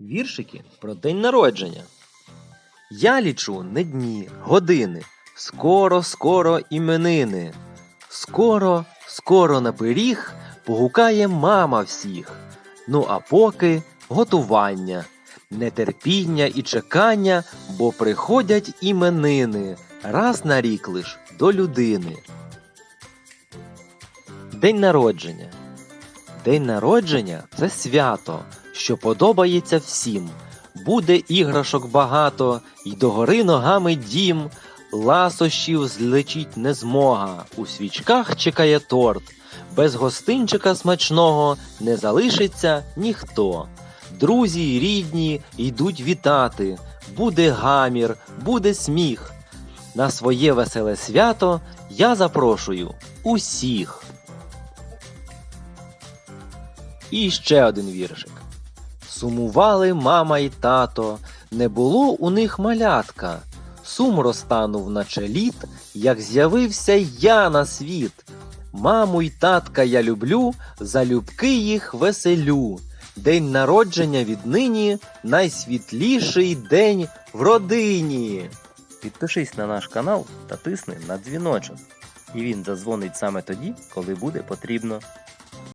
Віршики про день народження. Я лічу не дні, години. Скоро, скоро іменини. Скоро, скоро на пиріг погукає мама всіх. Ну а поки готування, нетерпіння і чекання, бо приходять іменини раз на рік лиш до людини. День народження. День народження це свято, що подобається всім. Буде іграшок багато, й догори ногами дім, ласощів злечить не змога. У свічках чекає торт. Без гостинчика смачного не залишиться ніхто. Друзі й рідні йдуть вітати. Буде гамір, буде сміх. На своє веселе свято я запрошую усіх. І ще один віршик. Сумували мама й тато, не було у них малятка. Сум розтанув наче лід, як з'явився я на світ. Маму й татка я люблю, залюбки їх веселю. День народження віднині найсвітліший день в родині. Підпишись на наш канал та тисни на дзвіночок. І він задзвонить саме тоді, коли буде потрібно.